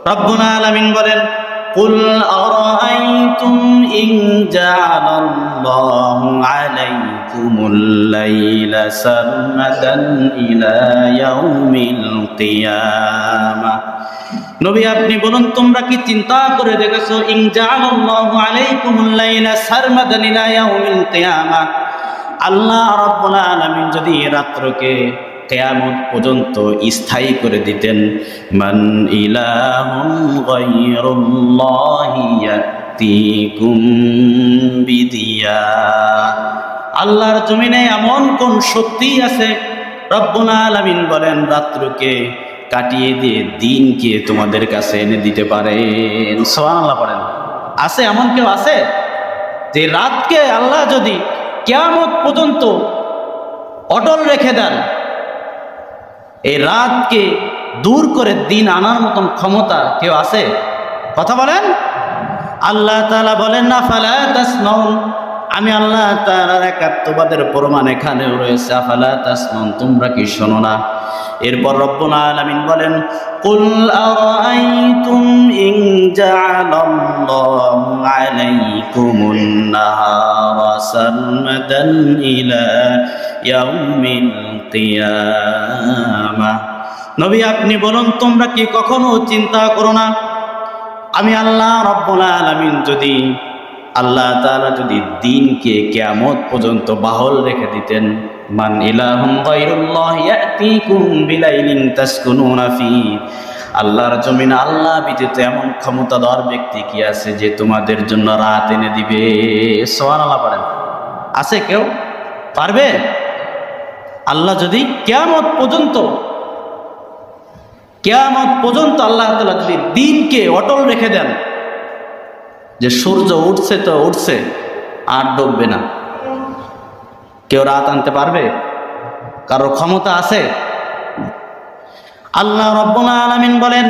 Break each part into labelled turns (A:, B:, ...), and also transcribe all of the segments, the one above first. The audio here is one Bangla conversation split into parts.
A: রব্বুল আলামিন বলেন قل أرأيتم إن جعل الله عليكم الليل سرمدا إلى يوم القيامة নবী আপনি বলুন তোমরা কি চিন্তা করে দেখেছো ইন জাআলাল্লাহু আলাইকুমুল লাইলা সারমাদান ইলা ইয়াউমিল কিয়ামা আল্লাহ রাব্বুল আলামিন যদি এই রাত্রকে কেয়ামত পর্যন্ত স্থায়ী করে দিতেন। মান ইলাহুন বিদিয়া। আল্লাহর জমিনে এমন কোন শক্তি আছে? রব্বুল আলামিন বলেন, রাত্রকে কাটিয়ে দিয়ে দিনকে তোমাদের কাছে এনে দিতে পারেন। সোহান পড়েন আছে এমন কেউ আছে? যে রাতকে আল্লাহ যদি কেয়ামত পর্যন্ত অটল রেখে দেন এই রাতকে দূর করে দিন আনার মতন ক্ষমতা কেউ আছে? কথা বলেন। আল্লাহ তালা বলেন, না, ফালা আমি আল্লাহ তাআলার একাত্মবাদের প্রমাণ এখানেও রয়েছে। আফালা তোমরা কি শোনো না? এরপর রব্বুল বলেন, কুল আরাআইতুম ইন জাআলাল্লাহু আলাইকুমুন নাহারা সারমাদান ইলা ইয়াউমিল কিয়ামাহ নবী, আপনি বলুন, তোমরা কি কখনো চিন্তা করো না? আমি আল্লাহ রব্বুল আলামিন যদি আল্লাহ তাআলা যদি দিনকে কিয়ামত পর্যন্ত বাহল রেখে দিতেন, মান ইলাহুম গায়রুল্লাহ ইয়াতিকুম বিলাইলিন তাসকুনুনা ফি। আল্লাহর জমিন আল্লাহ ব্যতীত এমন ক্ষমতাধর ব্যক্তি কি আছে যে তোমাদের জন্য রাত এনে দিবে? সুবহানাল্লাহ, পড়েন। আছে কেউ? পারবে? আল্লাহ যদি কেয়ামত পর্যন্ত কেয়ামত পর্যন্ত আল্লাহ তালা যদি দিনকে অটল রেখে দেন, যে সূর্য উঠছে তো উঠছে, আর ডুববে না। কেউ রাত আনতে পারবে? কারও ক্ষমতা আছে? আল্লাহ রব্বুল আলামিন বলেন,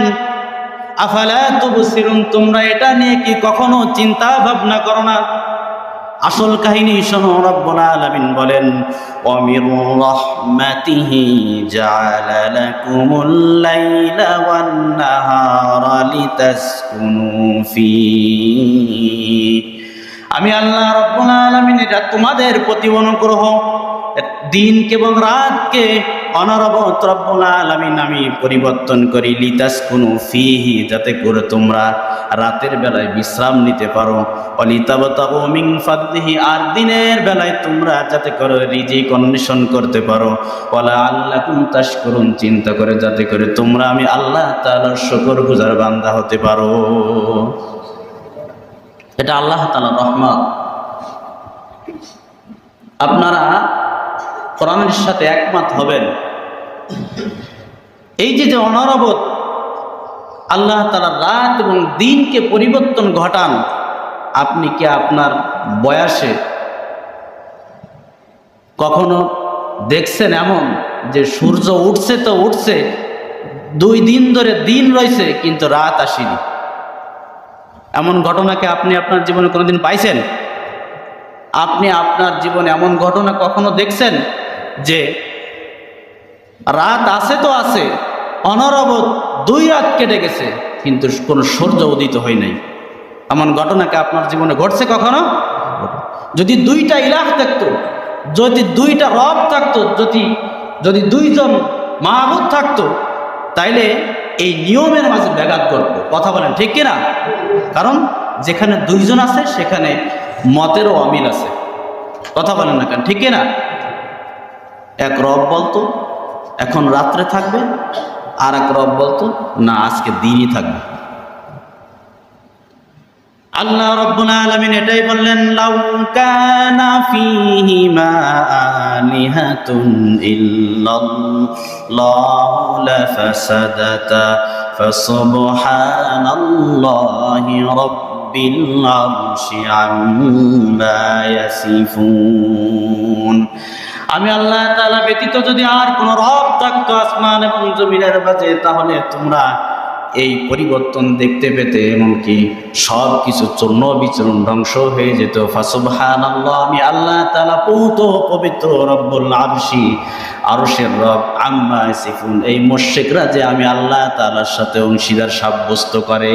A: আফালা তুবসিরুন, তোমরা এটা নিয়ে কি কখনো চিন্তা ভাবনা করো না? আসল কাহিনী শোনো, রব্বুল আলামিন বলেন ওয়ামির রাহমাতিহি জাআলা লাকুমুল লাইলা ওয়ান নাহারা লিতাসকুনু আমি আল্লাহ রব্বুল আলামিন এটা তোমাদের প্রতি অনুগ্রহ। দিনকে এবং রাতকে পরিবর্তন করি, লিতাসকুনু ফিহি, যাতে করে তোমরা রাতের বেলায় বিশ্রাম নিতে পারো। ফাদলিহি, আর দিনের বেলায় তোমরা যাতে করে রিজিক অন্বেষণ করতে পারো। ওয়ালা আল্লাকুম তাশকুরুন, চিন্তা করে যাতে করে তোমরা আমি আল্লাহ তাআলার শুকর গুজার বান্দা হতে পারো। এটা আল্লাহ তাআলার রহমত। আপনারা কোরআনের সাথে একমত হবেন। এই যে যে অনরবত আল্লাহ তারা রাত এবং দিনকে পরিবর্তন ঘটান, আপনি কি আপনার বয়সে কখনো দেখছেন এমন যে সূর্য উঠছে তো উঠছে, দুই দিন ধরে দিন রয়েছে কিন্তু রাত আসেনি? এমন ঘটনাকে আপনি আপনার জীবনে কোনোদিন পাইছেন? আপনি আপনার জীবনে এমন ঘটনা কখনো দেখছেন? যে রাত আছে তো আছে অনরবত দুই রাত কেটে গেছে, কিন্তু কোনো সূর্য উদিত হয় নাই। এমন ঘটনাকে আপনার জীবনে ঘটছে কখনো? যদি দুইটা ইলাহ থাকতো, যদি দুইটা রব থাকতো, যদি যদি দুইজন মাহবুদ থাকতো, তাইলে এই নিয়মের মাঝে ব্যাঘাত করব কথা বলেন, ঠিক কিনা? কারণ যেখানে দুইজন আছে, সেখানে মতেরও অমিল আছে। কথা বলেন না কেন, ঠিক কিনা? এক রব বলতো, এখন রাত্রে থাকবে, আর এক রব বলতো, না, আজকে দিনই থাকবে। আল্লাহ রব্বুল আলামিন এটাই বললেন, লাউ রাব্বিল আরশি আম্মা ইয়াসিফুন আমি আল্লাহ তাআলা ব্যতীত যদি আর কোন রব থাকতো আসমান এবং জমিনের মাঝে, তাহলে তোমরা এই পরিবর্তন দেখতে পেতে, এমনকি সব কিছু চূর্ণ বিচরণ ধ্বংস হয়ে যেত। ফাসুবহান আমি আল্লাহ তালা পৌত পবিত্র রব্বুল আরশি, আরশের রব আম্মা সিফুন এই মোশেকরা যে আমি আল্লাহ তালার সাথে অংশীদার সাব্যস্ত করে।